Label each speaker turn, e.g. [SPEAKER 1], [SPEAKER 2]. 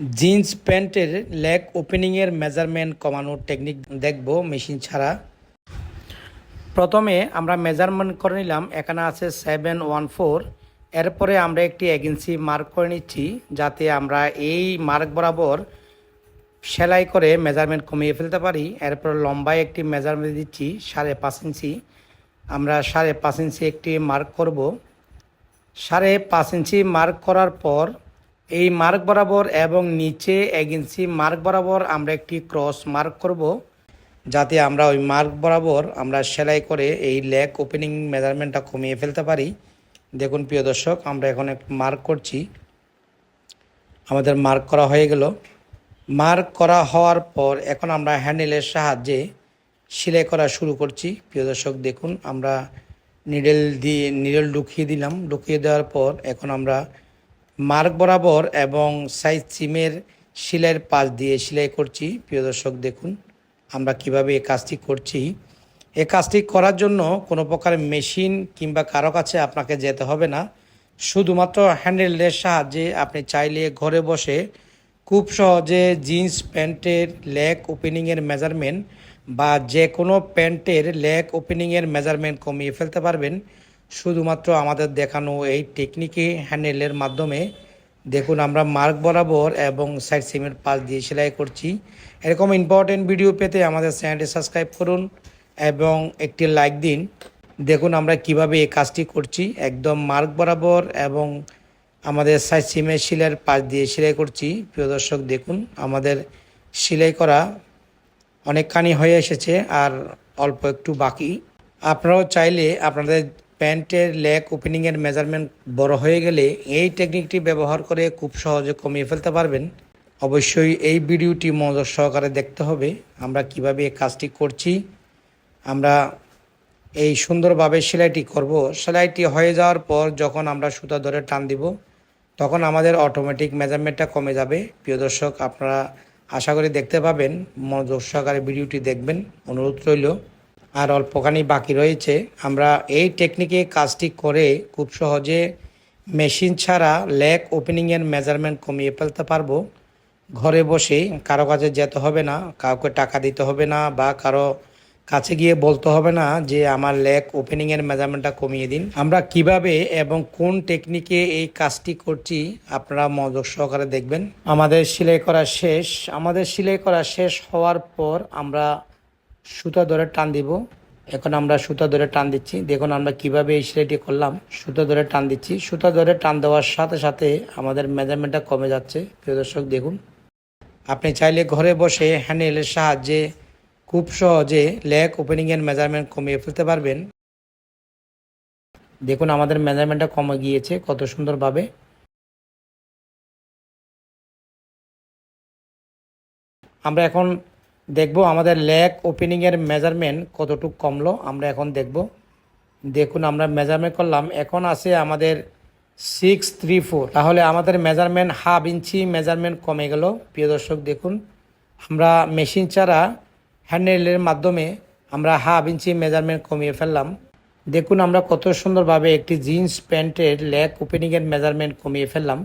[SPEAKER 1] Jeans প্যান্টের leg ওপেনিংয়ের measurement কমানোর টেকনিক দেখব মেশিন ছাড়া। প্রথমে আমরা মেজারমেন্ট করে নিলাম, এখানে আছে সেভেন ওয়ান ফোর এরপরে আমরা একটি এগেন্সি মার্ক করে নিচ্ছি, যাতে আমরা এই মার্ক বরাবর সেলাই করে মেজারমেন্ট কমিয়ে ফেলতে পারি। এরপর লম্বায় একটি মেজারমেন্ট দিচ্ছি, সাড়ে পাঁচ ইঞ্চি। আমরা সাড়ে পাঁচ ইঞ্চি একটি মার্ক করব। সাড়ে পাঁচ ইঞ্চি মার্ক করার পর এই মার্ক বরাবর এবং নিচে ইঞ্চি মার্ক বরাবর আমরা একটি ক্রস মার্ক করব, যাতে আমরা ওই মার্ক বরাবর আমরা সেলাই করে এই লেগ ওপেনিং মেজারমেন্টটা কমিয়ে ফেলতে পারি। দেখুন প্রিয় দর্শক, আমরা এখন একটু মার্ক করছি। আমাদের মার্ক করা হয়ে গেল। মার্ক করা হওয়ার পর এখন আমরা হ্যান্ডেলের সাহায্যে সেলাই করা শুরু করছি। প্রিয় দর্শক, দেখুন আমরা নিডেল দিয়ে নিডেল ঢুকিয়ে দিলাম। ঢুকিয়ে দেওয়ার পর এখন আমরা মার্ক বরাবর এবং সাইজ সিমের সেলাইয়ের পাশ দিয়ে সেলাই করছি। প্রিয় দর্শক, দেখুন আমরা কীভাবে এই কাজটি করছি। এ কাজটি করার জন্য কোনো প্রকার মেশিন কিংবা কারও কাছে আপনাকে যেতে হবে না। শুধুমাত্র হ্যান্ডেলের সাহায্যে আপনি চাইলে ঘরে বসে খুব সহজে জিন্স প্যান্টের লেগ ওপেনিংয়ের মেজারমেন্ট বা যে কোনো প্যান্টের লেগ ওপেনিংয়ের মেজারমেন্ট কমিয়ে ফেলতে পারবেন। শুধুমাত্র আমাদের দেখানো এই টেকনিকে হ্যান্ডেলের মাধ্যমে দেখুন আমরা মার্ক বরাবর এবং সাইড সিমের পাশ দিয়ে সেলাই করছি। এরকম ইম্পর্টেন্ট ভিডিও পেতে আমাদের চ্যানেলটি সাবস্ক্রাইব করুন এবং একটি লাইক দিন। দেখুন আমরা কীভাবে এই কাজটি করছি। একদম মার্ক বরাবর এবং আমাদের সাইড সিমের শিলের পাশ দিয়ে সেলাই করছি। প্রিয় দর্শক, দেখুন আমাদের সেলাই করা অনেকখানি হয়ে এসেছে আর অল্প একটু বাকি। আপনারাও চাইলে আপনাদের প্যান্টের লেগ ওপেনিংয়ের মেজারমেন্ট বড় হয়ে গেলে এই টেকনিকটি ব্যবহার করে খুব সহজে কমিয়ে ফেলতে পারবেন। অবশ্যই এই ভিডিওটি মনোযোগ সহকারে দেখতে হবে, আমরা কীভাবে কাজটি করছি। আমরা এই সুন্দরভাবে সেলাইটি করব। সেলাইটি হয়ে যাওয়ার পর যখন আমরা সুতা ধরে টান দিব, তখন আমাদের অটোমেটিক মেজারমেন্টটা কমে যাবে। প্রিয় দর্শক, আপনারা আশা করি দেখতে পাবেন। মনোযোগ সহকারে ভিডিওটি দেখবেন। অনুরোধ রইল আর অল্পখানি বাকি রয়েছে। আমরা এই টেকনিকে কাজটি করে খুব সহজে মেশিন ছাড়া লেগ ওপেনিংয়ের মেজারমেন্ট কমিয়ে ফেলতে পারব। ঘরে বসে কারও কাছে যেতে হবে না, কাউকে টাকা দিতে হবে না বা কারও কাছে গিয়ে বলতে হবে না যে আমার লেগ ওপেনিংয়ের মেজারমেন্টটা কমিয়ে দিন। আমরা কীভাবে এবং কোন টেকনিকে এই কাজটি করছি আপনারা মনোযোগ সহকারে দেখবেন। আমাদের সেলাই করা শেষ। আমাদের সেলাই করা শেষ হওয়ার পর আমরা সুতা ধরে টান দিব। এখন আমরা সুতা ধরে টান দিচ্ছি। দেখুন আমরা কীভাবে এই সেলাইটি করলাম। সুতা ধরে টান দিচ্ছি। সুতা ধরে টান দেওয়ার সাথে সাথে আমাদের মেজারমেন্টটা কমে যাচ্ছে। প্রিয় দর্শক, দেখুন। আপনি চাইলে ঘরে বসে হ্যান্ডেলের সাহায্যে খুব সহজে লেগ ওপেনিংয়ের মেজারমেন্ট কমিয়ে ফেলতে পারবেন। দেখুন আমাদের মেজারমেন্টটা কমে গিয়েছে কত সুন্দরভাবে। আমরা এখন দেখব আমাদের লেগ ওপেনিংয়ের মেজারমেন্ট কতটুকু কমলো। আমরা এখন দেখব। দেখুন, আমরা মেজারমেন্ট করলাম। এখন আছে আমাদের সিক্স থ্রি ফোর তাহলে আমাদের মেজারমেন্ট হাফ ইঞ্চি মেজারমেন্ট কমে গেল। প্রিয় দর্শক, দেখুন, আমরা মেশিন ছাড়া হ্যান্ডেলের মাধ্যমে আমরা হাফ ইঞ্চি মেজারমেন্ট কমিয়ে ফেললাম। দেখুন, আমরা কত সুন্দরভাবে একটি জিন্স প্যান্টের লেগ ওপেনিংয়ের মেজারমেন্ট কমিয়ে ফেললাম।